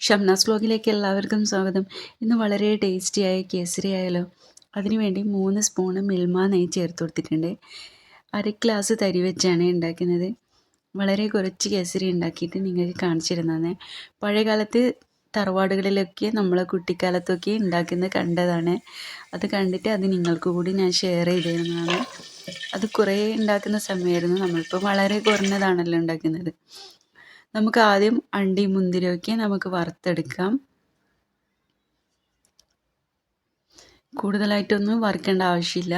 ഷംനാസ് വ്ലോഗിലേക്ക് എല്ലാവർക്കും സ്വാഗതം. ഇന്ന് വളരെ ടേസ്റ്റിയായ കേസരി ആയാലോ? അതിനുവേണ്ടി മൂന്ന് സ്പൂണ് മിൽമ നെയ്യ് ചേർത്ത് കൊടുത്തിട്ടുണ്ട്. അര ഗ്ലാസ് തരി വെച്ചാണ് ഉണ്ടാക്കുന്നത്. വളരെ കുറച്ച് കേസരി ഉണ്ടാക്കിയിട്ട് നിങ്ങൾക്ക് കാണിച്ചു തരുന്നതാണ്. പഴയകാലത്ത് തറവാടുകളിലൊക്കെ നമ്മളെ കുട്ടിക്കാലത്തൊക്കെ ഉണ്ടാക്കുന്നത് കണ്ടതാണ്. അത് കണ്ടിട്ട് അത് നിങ്ങൾക്ക് കൂടി ഞാൻ ഷെയർ ചെയ്തിരുന്നതാണ് അത് കുറേ ഉണ്ടാക്കുന്ന സമയമായിരുന്നു. നമ്മളിപ്പോൾ വളരെ കുറഞ്ഞതാണല്ലോ ഉണ്ടാക്കുന്നത്. നമുക്ക് ആദ്യം അണ്ടി മുന്തിരിയൊക്കെ നമുക്ക് വറുത്തെടുക്കാം. കൂടുതലായിട്ടൊന്നും വറുക്കേണ്ട ആവശ്യമില്ല.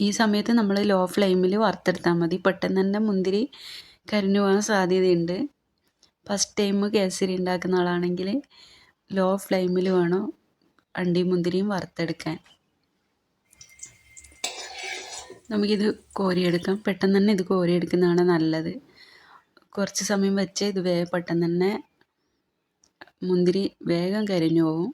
ഈ സമയത്ത് നമ്മൾ ലോ ഫ്ലെയിമിൽ വറുത്തെടുത്താൽ മതി. പെട്ടെന്ന് തന്നെ മുന്തിരി കരിഞ്ഞു പോകാൻ സാധ്യതയുണ്ട്. ഫസ്റ്റ് ടൈം കേസരി ഉണ്ടാക്കുന്ന ആളാണെങ്കിൽ ലോ ഫ്ലെയിമിൽ വേണം അണ്ടി മുന്തിരിയും വറുത്തെടുക്കാൻ. നമുക്കിത് കോരിയെടുക്കാം. പെട്ടെന്ന് തന്നെ ഇത് കോരിയെടുക്കുന്നതാണ് നല്ലത്. കുറച്ച് സമയം വെച്ച് ഇത് വേഗം പെട്ടെന്ന് തന്നെ മുന്തിരി വേഗം കരിഞ്ഞു പോകും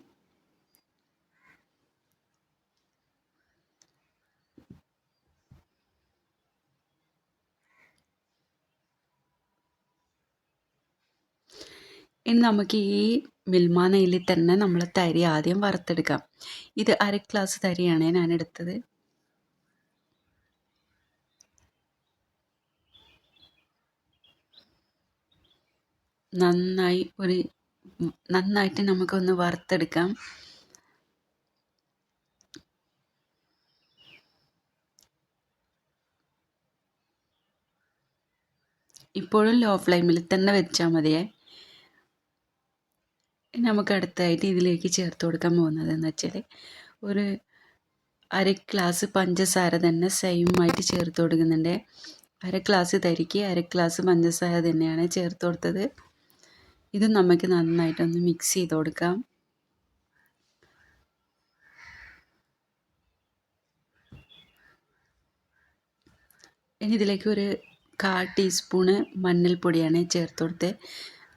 ഇനി നമുക്ക് ഈ മിൽമാനയിൽ തന്നെ നമ്മൾ തരി ആദ്യം വറുത്തെടുക്കാം. ഇത് അര ഗ്ലാസ് തരിയാണ് ഞാൻ എടുത്തത്. നന്നായി ഒരു നന്നായിട്ട് നമുക്കൊന്ന് വറുത്തെടുക്കാം. ഇപ്പോഴും ലോ ഫ്ലെയിമിൽ തന്നെ വെച്ചാൽ മതിയേ. നമുക്ക് അടുത്തായിട്ട് ഇതിലേക്ക് ചേർത്ത് കൊടുക്കാൻ പോകുന്നത് എന്ന് വെച്ചാൽ ഒരു അര ഗ്ലാസ് പഞ്ചസാര തന്നെ സെയിമായിട്ട് ചേർത്ത് കൊടുക്കുന്നുണ്ട്. അര ഗ്ലാസ് തരിക്ക് അര ഗ്ലാസ് പഞ്ചസാര തന്നെയാണ് ചേർത്ത് കൊടുത്തത്. ഇത് നമുക്ക് നന്നായിട്ടൊന്ന് മിക്സ് ചെയ്ത് കൊടുക്കാം. ഇനി ഇതിലേക്ക് ഒരു കാ ടീസ്പൂണ് മഞ്ഞൾപ്പൊടിയാണ് ചേർത്ത് കൊടുത്ത്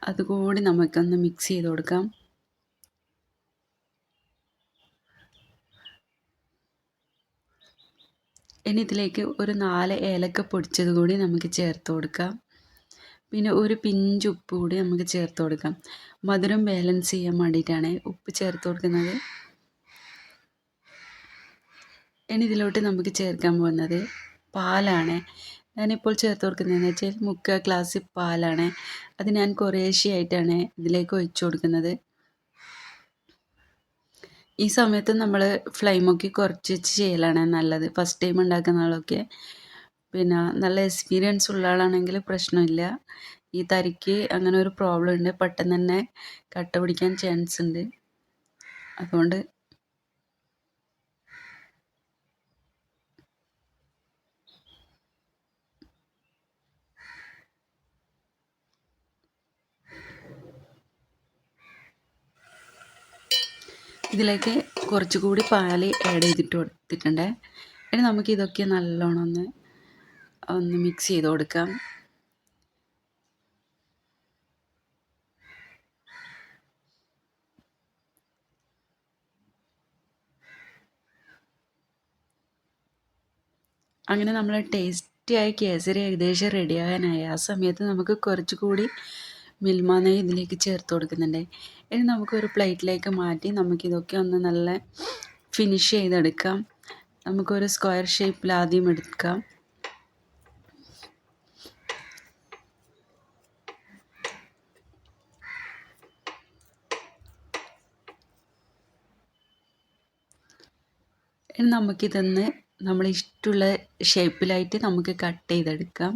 അതുകൂടി നമുക്കൊന്ന് മിക്സ് ചെയ്ത് കൊടുക്കാം. ഇനി ഇതിലേക്ക് ഒരു നാല് ഏലക്ക പൊടിച്ചത് കൂടി നമുക്ക് ചേർത്ത് കൊടുക്കാം. പിന്നെ ഒരു പിഞ്ച് ഉപ്പ് കൂടി നമുക്ക് ചേർത്ത് കൊടുക്കാം. മധുരം ബാലൻസ് ചെയ്യാൻ വേണ്ടിയിട്ടാണ് ഉപ്പ് ചേർത്ത് കൊടുക്കുന്നത്. ഇനി ഇതിലോട്ട് നമുക്ക് ചേർക്കാൻ പോകുന്നത് പാലാണ്. ഞാനിപ്പോൾ ചേർത്ത് കൊടുക്കുന്നതെന്ന് വെച്ചാൽ മുക്കാൽ ഗ്ലാസ് പാലാണ്. അത് ഞാൻ കുറേശ്ശെയായിട്ടാണ് ഇതിലേക്ക് ഒഴിച്ചു കൊടുക്കുന്നത്. ഈ സമയത്ത് നമ്മൾ ഫ്ലെയിമൊക്കെ കുറച്ച് വെച്ച് ചെയ്യലാണ് നല്ലത്. ഫസ്റ്റ് ടൈം ഉണ്ടാക്കുന്ന ആളൊക്കെ പിന്നെ നല്ല എക്സ്പീരിയൻസ് ഉള്ള ആളാണെങ്കിൽ പ്രശ്നമില്ല. ഈ തരിക്ക് അങ്ങനെ ഒരു പ്രോബ്ലം ഉണ്ട്. പെട്ടെന്ന് തന്നെ കട്ട പിടിക്കാൻ ചാൻസ് ഉണ്ട്. അതുകൊണ്ട് ഇതിലേക്ക് കുറച്ചുകൂടി പാൽ ആഡ് ചെയ്തിട്ട് കൊടുത്തിട്ടുണ്ട്. ഇനി നമുക്ക് ഇതൊക്കെ നല്ലോണം ഒന്ന് ഒന്ന് മിക്സ് ചെയ്ത് കൊടുക്കാം. അങ്ങനെ നമ്മൾ ടേസ്റ്റിയായ കേസരി ഏകദേശം റെഡിയാകാനായി ആ സമയത്ത് നമുക്ക് കുറച്ചുകൂടി മിൽമ നെയ്യ് ഇതിലേക്ക് ചേർത്ത് കൊടുക്കുന്നുണ്ട്. ഇനി നമുക്കൊരു പ്ലേറ്റിലേക്ക് മാറ്റി നമുക്കിതൊക്കെ ഒന്ന് നല്ല ഫിനിഷ് ചെയ്തെടുക്കാം. നമുക്കൊരു സ്ക്വയർ ഷേപ്പിൽ ആദ്യം എടുക്കാം. ഇനി നമുക്കിതൊന്ന് നമ്മൾ ഇഷ്ടമുള്ള ഷേപ്പിലായിട്ട് നമുക്ക് കട്ട് ചെയ്തെടുക്കാം.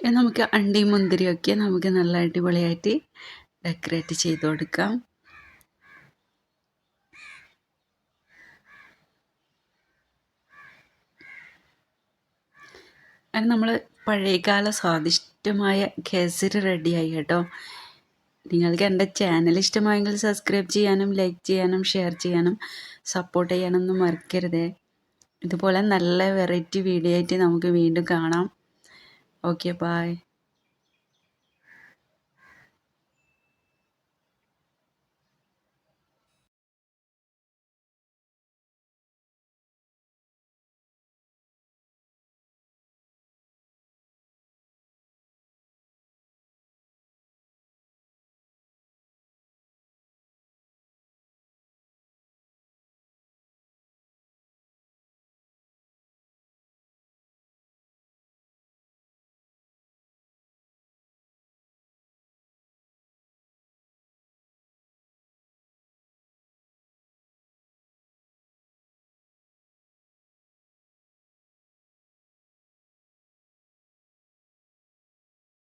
നമുക്ക് അണ്ടി മുന്തിരിയൊക്കെ നമുക്ക് നല്ല അടിപൊളിയായിട്ട് ഡെക്കറേറ്റ് ചെയ്ത് കൊടുക്കാം. അങ്ങനെ നമ്മൾ പഴയകാല സ്വാദിഷ്ടമായ കേസരി റെഡിയായി കേട്ടോ. നിങ്ങൾക്ക് എന്റെ ചാനൽ ഇഷ്ടമായെങ്കിൽ സബ്സ്ക്രൈബ് ചെയ്യാനും ലൈക്ക് ചെയ്യാനും ഷെയർ ചെയ്യാനും സപ്പോർട്ട് ചെയ്യാനൊന്നും മറക്കരുതേ. ഇതുപോലെ നല്ല വെറൈറ്റി വീഡിയോ ആയിട്ട് നമുക്ക് വീണ്ടും കാണാം. Okay, bye.